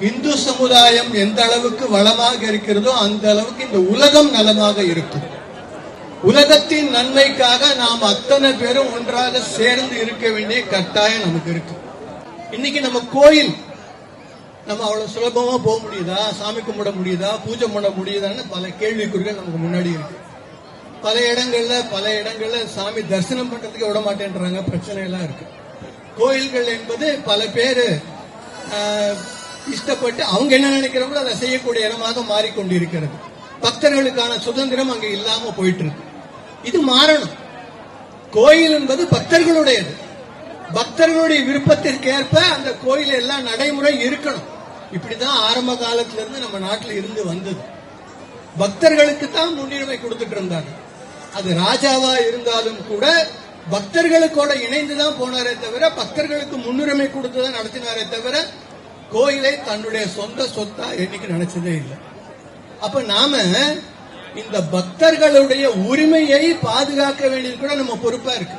இந்து சமுதாயம் எந்த அளவுக்கு வளமாக இருக்கிறதோ அந்த அளவுக்கு இந்த உலகம் நலமாக இருக்கும். உலகத்தின் நன்மைக்காக நாம் அத்தனை பேரும் ஒன்றாக சேர்ந்து இருக்க வேண்டிய கட்டாயம் நமக்கு இருக்கு. இன்னைக்கு நம்ம கோயில் நம்ம அவ்வளவு சுலபமா போக முடியுதா? சாமி கும்பிட முடியுதா? பூஜை பண்ண முடியுதான்னு பல கேள்விக்குறிகள் நமக்கு முன்னாடி இருக்கு. பல இடங்கள்ல பல இடங்கள்ல சாமி தரிசனம் பண்றதுக்கு விட மாட்டேன்றாங்க. பிரச்சனை எல்லாம் இருக்கு. கோயில்கள் என்பது பல பேரு இஷ்டப்பட்டு அவங்க என்ன நினைக்கிறாங்களோ அதை செய்யக்கூடிய இடமாக மாறிக்கொண்டிருக்கிறது. பக்தர்களுக்கான சுதந்திரம் அங்க இல்லாம போயிட்டு இருக்கு இது மாறணும். கோயில் என்பது பக்தர்களுடையது. பக்தர்களுடைய விருப்பத்திற்கு ஏற்ப அந்த கோயில் எல்லாம் நடைமுறை இருக்கணும். இப்படிதான் ஆரம்ப காலத்துல இருந்து நம்ம நாட்டில் இருந்து வந்தது. பக்தர்களுக்கு தான் முன்னுரிமை கொடுத்துட்டு இருந்தாங்க. அது ராஜாவா இருந்தாலும் கூட பக்தர்களுக்கோட இணைந்துதான் போனாரே தவிர பக்தர்களுக்கு முன்னுரிமை கொடுத்துதான் நடத்தினாரே தவிர கோயிலை தன்னுடைய சொந்த சொத்தா என்னைக்கு நினைச்சதே இல்லை. அப்ப நாம இந்த பக்தர்களுடைய உரிமையை பாதுகாக்க வேண்டியது கூட நம்ம பொறுப்பா இருக்கு.